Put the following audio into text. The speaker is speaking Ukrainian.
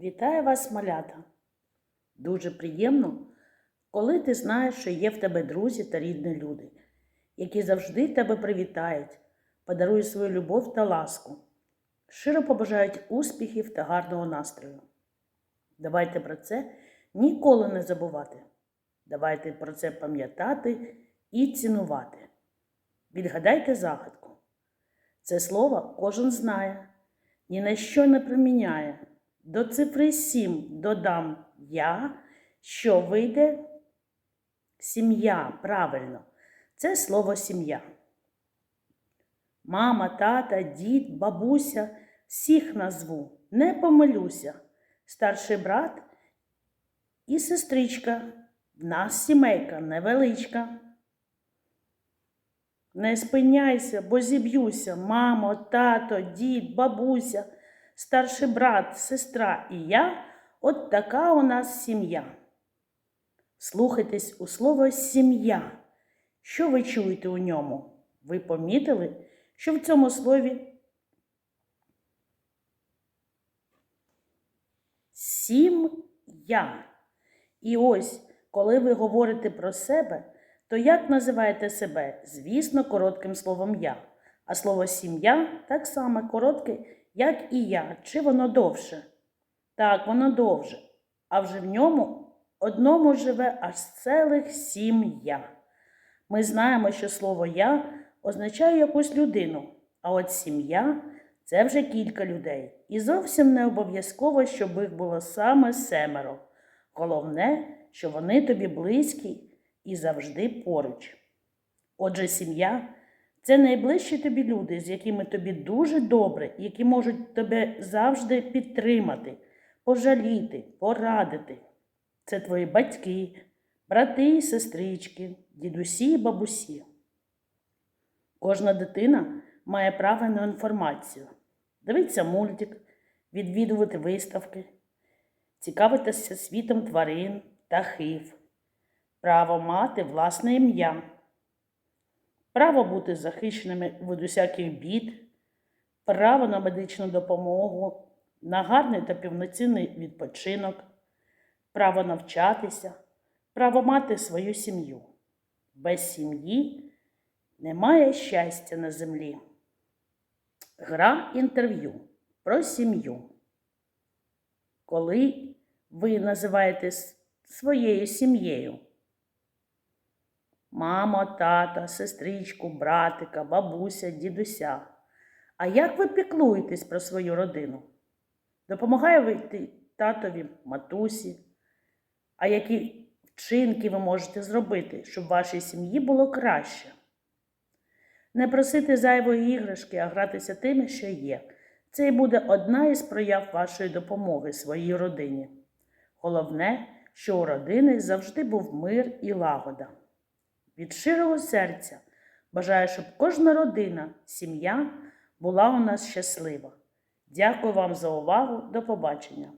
Вітаю вас, малята! Дуже приємно, коли ти знаєш, що є в тебе друзі та рідні люди, які завжди тебе привітають, подарують свою любов та ласку, щиро побажають успіхів та гарного настрою. Давайте про це ніколи не забувати. Давайте про це пам'ятати і цінувати. Відгадайте загадку. Це слово кожен знає, ні на що не приміняє. До цифри 7 додам я, що вийде сім'я. Правильно, це слово сім'я. Мама, тата, дід, бабуся, всіх назву, не помилюся. Старший брат і сестричка. В нас сімейка невеличка. Не спиняйся, бо зіб'юся, мамо, тато, дід, бабуся, старший брат, сестра і я от така у нас сім'я. Слухайтесь у слово сім'я. Що ви чуєте у ньому? Ви помітили, що в цьому слові сім'я. І ось, коли ви говорите про себе, то як називаєте себе? Звісно, коротким словом я. А слово сім'я так само коротке, як і я. Чи воно довше? Так, воно довше. А вже в ньому одному живе аж цілих сім я. Ми знаємо, що слово я означає якусь людину, а от сім'я це вже кілька людей. І зовсім не обов'язково, щоб їх було саме семеро. Головне, що вони тобі близькі і завжди поруч. Отже, сім'я це найближчі тобі люди, з якими тобі дуже добре, які можуть тебе завжди підтримати, пожаліти, порадити. Це твої батьки, брати і сестрички, дідусі і бабусі. Кожна дитина має право на інформацію. Дивитися мультик, відвідувати виставки, цікавитися світом тварин, птахів, право мати власне ім'я, право бути захищеними від усяких бід, право на медичну допомогу, на гарний та повноцінний відпочинок, право навчатися, право мати свою сім'ю. Без сім'ї немає щастя на землі. Гра інтерв'ю про сім'ю. Коли ви називаєте своєю сім'єю мамо, тата, сестричку, братика, бабуся, дідуся. А як ви піклуєтесь про свою родину? Допомагає ви татові, матусі? А які вчинки ви можете зробити, щоб вашій сім'ї було краще? Не просити зайвої іграшки, а гратися тими, що є. Це і буде одна із прояв вашої допомоги своїй родині. Головне, що у родини завжди був мир і лагода. Від щирого серця бажаю, щоб кожна родина, сім'я була у нас щаслива. Дякую вам за увагу. До побачення!